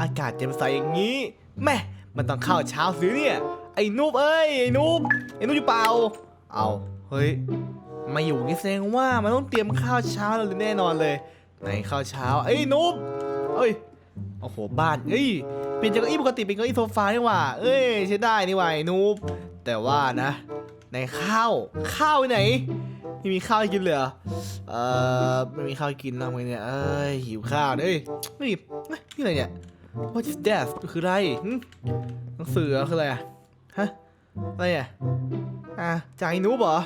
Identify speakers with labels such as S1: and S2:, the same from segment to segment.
S1: อากาศแจ่มใสอย่างนี้แม่มันต้องข้าวเช้าสิเนี่ย ไอ้นุบเอ้ยไอ้นุบไอ้นุบอยู่เปล่า เอาเฮ้ยมาอยู่นี่แสดงว่ามันต้องเตรียมข้าวเช้าแล้วแน่นอนเลยไหนข้าวเช้าเอ้นุบเอ้ยโอ้โหบ้านเอ้ยเปลี่ยนจากเก้าอี้ปกติเป็นเก้าอี้โซฟานี่หว่า เอ้ยใช้ได้นี่หว่าไอ้นุบแต่ว่านะในข้าวข้าวไปไหนไม่มีข้าวกินเลยเหรอเออไม่มีข้าวกินแล้วไงเนี่ยเอ้ยหิวข้าวเอ้ยนี่เอ้ยนี่อะไรเนี่ย What is that คืออะไรหนังสือคืออะไรอะฮะ อะไรอะอะจากอ้นุบเหรอ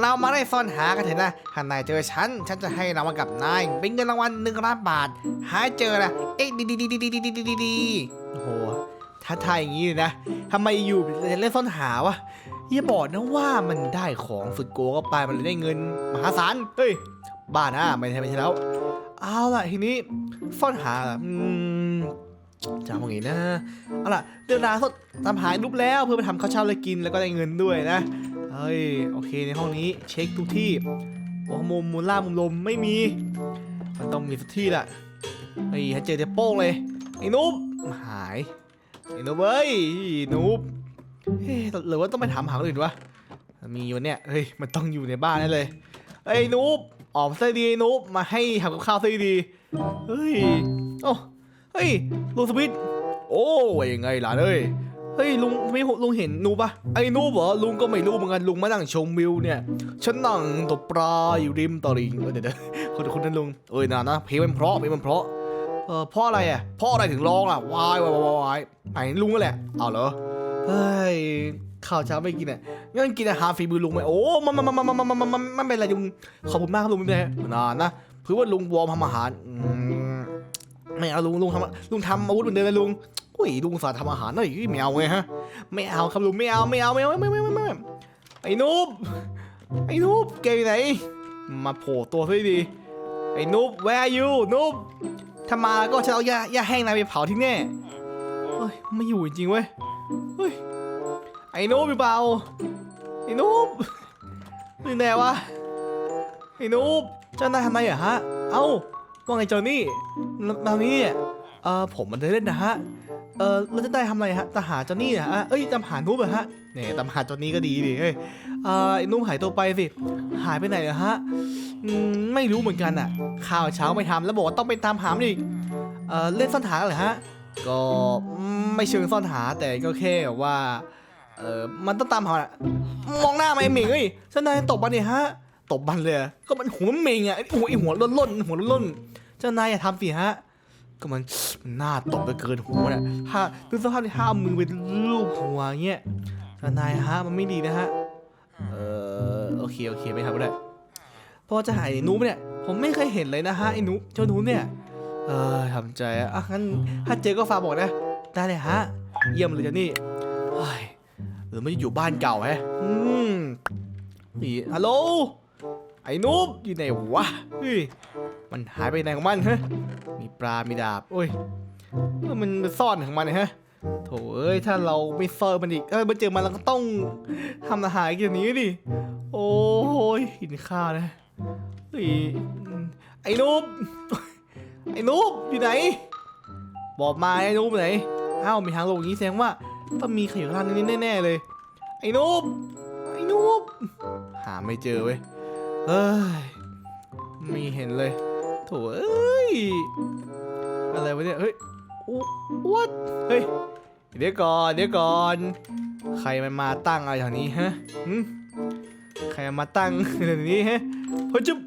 S1: เรามาได้ซ่อนหากันเถอะนะถ้านายเจอฉัน ฉันจะให้รางวัลกับนาย เป็นเงินรางวัลหนึ่งล้านบาท หาเจอนะเอ๊ะดีดีดีดีดีดีดีดีดีโอ้โหท้าทายอย่างนี้เลยนะทำไมอยู่จะเล่นซ่อนหาวะอย่าบอกนะว่ามันได้ของสุดโกก็ไปมันเลยได้เงินมหาศาล เฮ้ย บ้านะไม่ใช่ไม่ใช่แล้ว เอาล่ะทีนี้ซ่อนหาอืม จะเอาไงนะเอาล่ะเรื่องราวตามหารูปแล้วเพื่อไปทำข้าวเช้าเลยกินแล้วก็ได้เงินด้วยนะเฮ้ยโอเคในห้องนี้เช็คทุกที่โอ้มุมมุมล่ามุมลมไม่มี มันต้องมีสักที่แหละไอ้ยเจอแต่โป้งเลยไอ้นุ๊บหายไอ้นุ๊บเอ้ยนุ๊บเฮ้ยหรือว่าต้องไปถามหาคนอื่นวะมีอยู่เนี่ยเฮ้ยมันต้องอยู่ในบ้านแน่เลยไอ้นุ๊บออกซะดีไอ้นุ๊บมาให้ทำกับข้าวซะดีเฮ้ยโอ้ ฮ้ยลุงสมิธโอ้ยยังไงล่ะเอ้ยเฮ้ยลุงไม่ลุงเห็นนูปะไอ้นูเหรอลุงก็ไม่รู้เหมือนกันลุงมานั่งชมวิวเนี่ยฉันนั่งตกปลาอยู่ริมตลิ่งเดี๋ยวเดี๋ยวคนคนนั้นลุงเอ้ยนะนะเพลงมันเพราะเพลงมันเพราะเออพ่ออะไรอะพ่ออะไรถึงร้องอะวายวายวายวายไหนลุงก็แหละเอาเหรอเฮ้ยข้าวเช้าไม่กินอะงั้นกินอาหารฝีมือลุงไหมโอ้มามามามามันมันมันมันมันเป็นอะไรลุงขอบคุณมากครับลุงไม่เป็นไรนานะเพื่อว่าลุงวอร์มทำอาหารอืม ไม่เอาลุงลุงทำลุงทำอาวุธเหมือนเดิมเลยลุงอุ้ยลุงสาห์ทำอาหารหน่อยไม่เอาไงฮะไม่เอาครับลุงไม่เอาไม่เอาไม่เอาไม่ไม่ไม่ไม่ไม่ไอ้นุ๊บไอ้นุ๊บแกอยู่ไหน มาโผล่ตัวซะดีๆไอ้นุ๊บ where are you นุ๊บถ้ามาก็จะเอาหญ้าหญ้าแห้งนายไปเผาทิ้งแน่เฮ้ยไม่อยู่จริงๆเว้ยเฮ้ยไอ้นุ๊บอยู่เปล่าไอ้นุ๊บอยู่ไหนวะไอ้นุ๊บเจ้านายทำไมอะฮะเอ้า ว่าไงจอนี่ตอนนี้เนี่ยเออผมมันเดินเล่นนะฮะ เออเราจะได้ทำอะไรฮะตามหาจอนนี่นะฮะเอ้ยตามหานุ๊บเหรอฮะเนี่ยตามหาจอนนี่ก็ดีดิเฮ้ยเออไอ้นุ๊บหายตัวไปสิ หายไปไหนเหรอฮะอืมไม่รู้เหมือนกันอะข้าวเช้าไม่ทำแล้วบอกว่าต้องไปตามหามันอีกเออเล่นซ่อนหาเหรอฮะ ก็ไม่เชิงซ่อนหาแต่ก็แค่ว่า เออมันต้องตามหามองหน้าไหมไอ้หมิงเอ้ยฉันนายตบมันเนี่ยฮะ ตบมันเลยก็มันหัวมันเมงอะไอ้หัวไอ้หัวล้นล้นหัวล้นล้นเจ้านายอย่าทำสิฮะ ก็มันมันน่าตบไปเกินหัวเนี่ยถ้าดูสภาพที่ห้ามือเป็นรูปหัวเงี้ยทนายฮะมันไม่ดีนะฮะเออโอเคโอเคไม่ทำก็ได้พอจะหายไอ้นุ๊กเนี่ยผมไม่เคยเห็นเลยนะฮะไอ้นุ๊กเจ้านุ๊กเนี่ยเออทำใจอะอะงั้นถ้าเจอก็ฝากบอกนะได้เลยฮะ เยี่ยมเลยจ้ะนี่เฮ้ยหรือไม่อยู่บ้านเก่าแฮะอืมฮัลโหล ไอ้นุ๊กอยู่ไหนวะเฮ้ยมันหายไปไหนของมันฮะมีปลา มีดาบ โอ้ยเออมันซ่อนของมันเนี่ยฮะโถเอ้ยถ้าเราไม่ซ่อนมันอีกเอ้ยมาเจอมันเราก็ต้องทำอาหารอย่างนี้ดิโอ้ยกินข้าวนะเฮ้ยไอ้นุ๊บไอ้นุ๊บอยู่ไหน บอกมาไอ้นุ๊บไหนอ้าวมีทางลงอย่างนี้แสดงว่าต้องมีใครอยู่ข้างล่างนี้แน่ๆเลย ไอ้นุ๊บไอ้นุ๊บหาไม่เจอเว้ย เอ้ยไม่เห็นเลยโถเอ้ย อะไรวะเนี่ย เฮ้ยวัดเฮ้ย เดี๋ยวก่อน เดี๋ยวก่อน ใครมันมาตั้งอะไรแถวนี้ฮะใครมาตั้งแถวนี้ฮะเฮ้ยจุ๊บ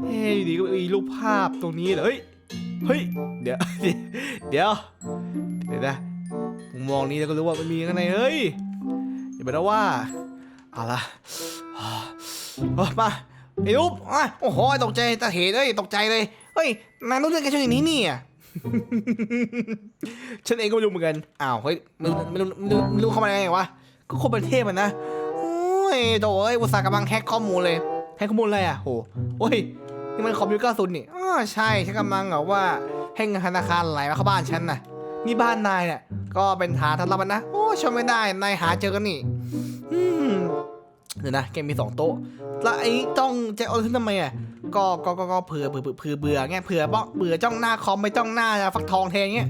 S1: เฮ้ยดีก็มีรูปภาพตรงนี้เหรอเฮ้ย เฮ้ย เดี๋ยว เดี๋ยว เดี๋ยวนะผมมองนี้แล้วก็รู้ว่ามันมีข้างใน เฮ้ย อย่าไปนะว่าเอาละมา ไอ้นุ๊บอะโอ้โหตกใจตาเหตุเอ้ยตกใจเลยเฮ้ยนายรู้เรื่องแกช่วยอย่างนี้นี่อะ ฉันเองก็ไม่รู้เหมือนกันอ้าวเฮ้ยไม่รู้ไม่รู้ไม่รู้ไม่รู้เข้ามาได้ไงวะก็คนประเทศมันนะโอ้ยโดเอ้ยอุตส่าห์กำลังแฮกข้อมูลเลยแฮกข้อมูลอะไรอะโหโอ้ยนี่มันคอมพิวเตอร์ซุนนี่อ๋อใช่ฉันกำลังแบบว่าแฮกเงินธนาคารไหลมาเข้าบ้านฉันน่ะนี่บ้านนายเนี่ยก็เป็นฐานทันรับมันนะโอ้ชมไม่ได้นายหาเจอกันนี่ เดี๋ยวนะแกมีสองโต๊ะ แล้วไอ้จ้องจะเอาขึ้นทำไมอะก็ก็ก็ก็เผื่อเผื่อเผื่อเบื่อไงเผื่อบ้องเบื่อจ้องหน้าคอมไปจ้องหน้าฟักทองแทนเงี้ย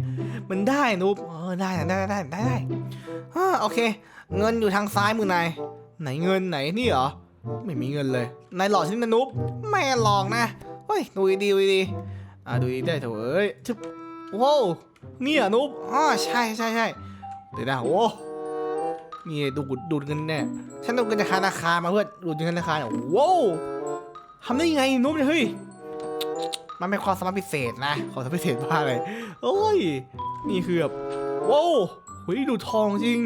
S1: มันได้นุ๊บเออได้ได้ได้ได้ได้โอเค เงินอยู่ทางซ้ายมือนายไหนเงินไหนนี่เหรอไม่มีเงินเลยนายหลอกฉันนะนุ๊บไม่หลอกนะเฮ้ยดูดีๆดูดีๆอ่าดูดีได้เถอะเอ้ยชึบว้าวนี่เหรอนุ๊บอ๋อใช่ใช่ใช่เดี๋ยวนะโอ้ นี่ดูดดูดเงินแน่ฉันดูดเงินจากธนาคารมาเพื่อดูดเงินธนาคารเนี่ยว้าวทำได้ยังไงนุ๊บเนี่ยเฮ้ยมันเป็นความสามารถพิเศษนะความสามารถพิเศษมากเลยโอ้ยนี่คือแบบว้าวหุยดูทองจริง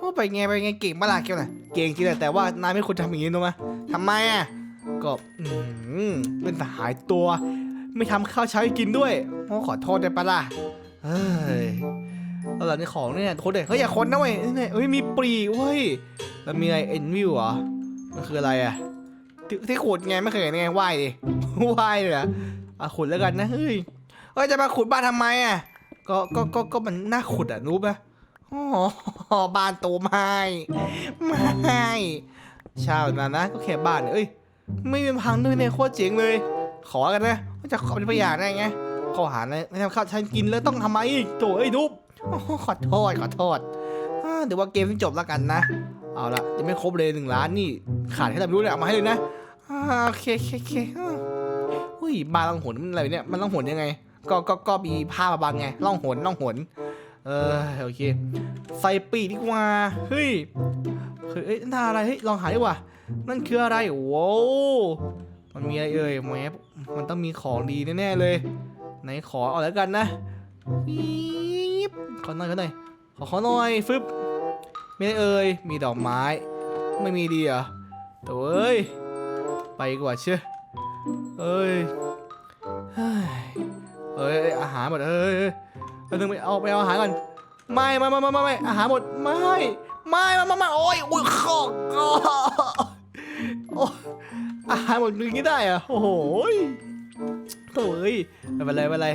S1: ว่าไปไงไปไงเก่งมาล่ะเกี่ยวน่ะเก่งจริงแหละแต่ว่านายไม่ควรทำอย่างนี้นะมะทำไมอะก็อืมเป็นสหายตัว ไม่ทำข้าวเช้าให้กินด้วยโอ้ขอโทษได้ปะล่ะเฮ้ย แล้วหลังในของเนี่ยคนเด็กเฮ้ยอย่าคนนะเว้ยเนี่ยเฮ้ยมีปรีเว้ยแล้วมีอะไรเอ็นวิวเหรอมันคืออะไรอะที่ที่ขุดไงไม่เคยเห็นไงว่ายดิว่ายเลยอะขุดแล้วกันนะเฮ้ยเฮ้ยจะมาขุดบ้านทำไมอะก็ก็ก็ก็มันน่าขุดอะรู้ปะอ๋อบ้านโตไม้ไม่ช่แบบนั้นะก็แค่บ้านเอ้ยไม่เป็นพังด้วยเนี่ยโคตรเจ๋งเลย ขอกันนะว่าจะขอเป็นประหยัดได้ไงขอหาในในทำข้าวฉันกินแล้วต้องทำไมอีกโถ่เอ้ยนุ๊บ ขอโทษขอโทษเดี๋ยวว่าเกมที่จบแล้วกันนะ เอาละยังไม่ครบเลยหนึ่งล้านนี่ ขาดแค่ไหนไม่รู้เลยเอามาให้เลยนะโอเคโอเคโอเคอุ้ยบาล่องหนมันอะไรเนี่ยมันล่องหนยังไง ก็ก็ก็มีผ้ามาบังไงล่องหนล่องหนเออโอเค ใส่ปีกดีกว่าเฮ้ยเฮ้ยนั่นอะไรเฮ้ยลองหาดีกว่า นั่นคืออะไรโว้มันมีอะไรเอ่ยแมปมันต้องมีของดีแน่ๆเลย ไหนขอเอาแล้วกันนะ ขอหน่อยขอหน่อยขอขอหน่อยฟึบไม่ได้เอ่ยมีดอกไม้ ไม่มีดีเหรอะโถ่เอ้ยไปกว่าเชื่อเอ้ยเฮ้ยเอ้ยอาหารหมดเอ้ยเอ้ยเราต้องไปเอาไปเอาอาหารก่อนไม่ไม่ไม่ไม่ไม่ไม่อาหารหมดไม่ไม่ไม่ไม่ไม่โอ้ยอุ้ยขอกโอ้อาหารหมดยิงนี้ได้เหรอะโอ้โหยโถ่เอ้ยไม่เป็นไรไม่เป็นไร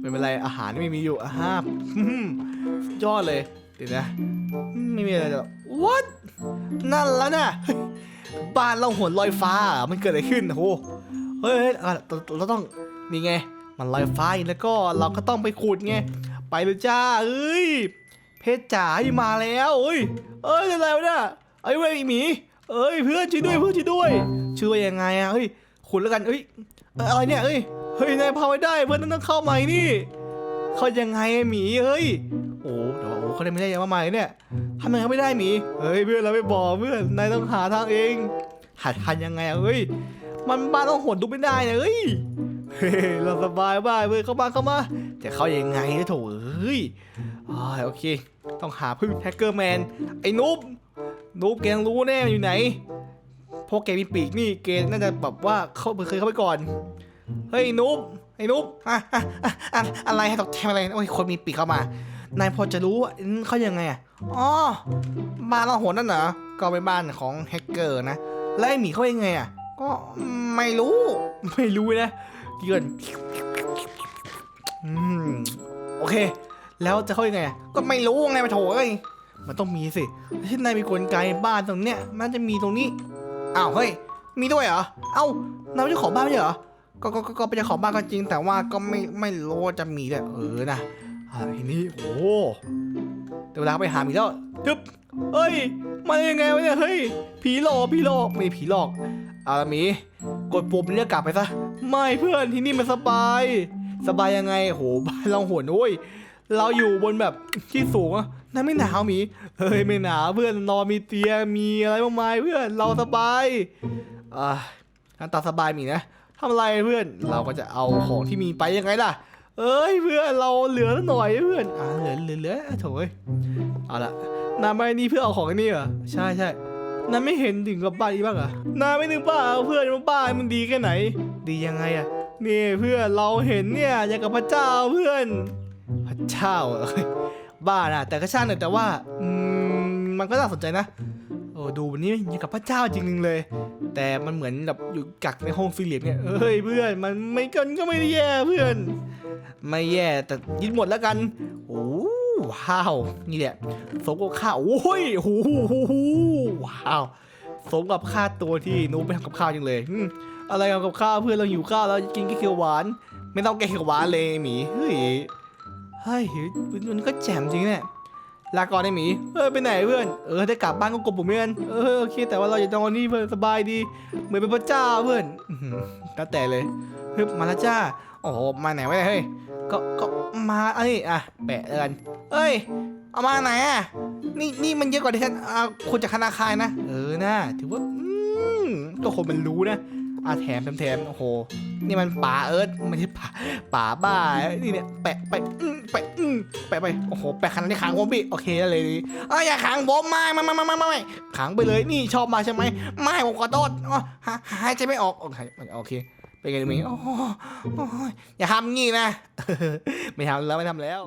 S1: ไม่เป็นไรอาหารไม่มีอยู่อาหารยอดเลยเดี๋ยวนะไม่มีอะไรหรอก what นั่นแล้วน่ะบ้านเราหัวลอยฟ้า มันเกิดอะไรขึ้นโอ้เฮ้ยเราต้องนี่ไง มันลอยฟ้าแล้วก็เราก็ต้องไปขุดไงไปเลยจ้าเอ้ยเพชรจ๋าให้มาแล้วเอ้ยเอ้ยอะไรวะเนี่ยไอ้เว้ยหมีเอ้ยเพื่อนช่วยด้วยเพื่อนช่วยด้วยช่วยยังไงอะเฮ้ยขุดแล้วกันเอ้ยอะไรเนี่ยเอ้ย เฮ้ยนายพาไว้ได้เพื่อนต้องเข้าใหม่นี่เข้ายังไงอหมีเฮ้ยโอ้เดี๋ยวโอ้เขาได้ไม่ได้ยังมาใหม่เนี่ยทำไมเขาไม่ได้หมีเฮ้ยเพื่อนเราไม่บอกเพื่อนนายต้องหาทางเองหัดทันยังไงอะเฮ้ยมันบ้านต้องหดดูไม่ได้นะเฮ้ยเฮ้ยเราสบายบ้าเพื่อนเข้ามาเข้ามาจะเข้ายังไงนะโถเฮ้ยอ่าโอเค ต้องหาพึ่งแฮกเกอร์แมนไอ้นุ๊บนุ๊บแกงรู้แน่อยู่ไหนพวกแกมีปีกนี่เกน่าจะแบบว่าเขาเคยเข้าไปก่อน เฮ้ยนุ๊บไอ้นุ๊บอะอะอะอะอะไรให้ตกแทนอะไรโอ้ยคนมีปีกเข้ามานายพอจะรู้ว่เขายังไงอะอ๋อบ้านเราโหนนั่นเหรอก็เป็นบ้านของแฮกเกอร์นะแล้วไอหมีเขายังไงอะก็ไม่รู้ ไม่รู้นะเกินอืมโอเค แล้วจะเข้ายังไง ก็ไม่รู้ไงมาโถเอ้ยมันต้องมีสิที่นายมีกลไกบ้านตรงเนี้ยมันจะมีตรงนี้อ้าวเฮ้ยมีด้วยเหรอเอ้านายเป็นเจ้าของบ้านไม่ใช่เหรอ ก็ก็ก็ก็เป็นเจ้าของบ้านก็จริง แต่ว่าก็ไม่ไม่รู้ว่าจะมีด้วยเออนะอ่าทีนี้โอ้เดี๋ยวเวลาไปหาผีแล้วทึบเฮ้ยมาได้ยังไงวะเนี่ยเฮ้ยผีหลอกผีหลอกไม่ผีหลอกเอาละหมีกดปุ่มเนี่ยกลับไปซะไม่เพื่อนที่นี่มันสบาย สบายยังไงโหบ้านเราโหนโอ้ยเราอยู่บนแบบที่สูงอะนั่นไม่หนาวหมีเฮ้ยไม่หนาวเพื่อนนอนมีเตียงมีอะไรมากมายเพื่อนเราสบายอ่าตาสบายหมีนะ ทำอะไรเพื่อน เราก็จะเอาของที่มีไปยังไงล่ะ เอ้ยเพื่อนเราเหลือหน่อยเพื่อน อ่าเหลือเหลือเหลือโถยเอาละนาไม่นี่เพื่อเอาของนี่เหรอ ใช่ใช่นาไม่เห็นถึงกับบ้านนี้บ้างเหรอนาไม่นึกบ้าเพื่อนว่าบ้านมันดีแค่ไหน ดียังไงอะนี่เพื่อนเราเห็นเนี่ยอย่างกับพระเจ้าเพื่อน พระเจ้าเอ้ยบ้านะแต่ก็ช่างเถอะแต่ว่าอืมมันก็น่าสนใจนะ อ้ดูวันนี้อย่างกับพระเจ้าจริงๆเลย แต่มันเหมือนแบบอยู่กักในห้องสี่เหลี่ยมเนี่ยเอ้ยเพื่อนมันไม่กันก็ไม่ได้แย่เพื่อน ไม่แย่แต่ยินหมดแล้วกันโอ้ว้าวนี่แหละสมกับค่าโอ้ยโอ้โหว้าวสมกับค่าตัวที่นูไปทำกับข้าวจังเลยอะไรกับข้าวเพื่อนเราอยู่ข้าวแล้วกินแค่เขียวหวาน ไม่ต้องแกงเขียวหวานเลยหมีเฮ้ยเฮ้ยมันก็แจ่มจริงเนี่ย ลาก่อนไอ้หมี เออไปไหนเพื่อน เออได้กลับบ้านก็กบผมเหมือน เออโอเค แต่ว่าเราอย่านอนนี่เพื่อนสบายดี เหมือนเป็นพระเจ้าเพื่อนอื้อหือแต่เลยฮึบมาแล้วจ้า โอ้โหมาไหนวะเนี่ยเฮ้ย ก็ก็มาเอ้ยอะแปะเอินเอ้ย เอามาไหนอะ นี่นี่มันเยอะกว่าที่ฉันเอาคนจากธนาคารนะ เออนะถือว่าอืมก็คนมันรู้นะ อะแถมแถมแถมโอ้โห นี่มันป่าเอิร์ธไม่ใช่ป่าป่าบ้า นี่เนี่ยแปะไปอืมแปะอืมแปะไป โอ้โห แปะขนาดนี้ขังผมพี่ โอเคได้เลยดีอ้าวอย่าขังผมไม่ไม่ไม่ไม่ไม่ไม่ขังไปเลย นี่ชอบมาใช่ไหม ไม่ผมขอโทษอ๋อหาหายใจไม่ออก โอเค โอเค เป็นไงมีโอ้โหโอ้ยอย่าทำงี้นะ ไม่ทำแล้วไม่ทำแล้ว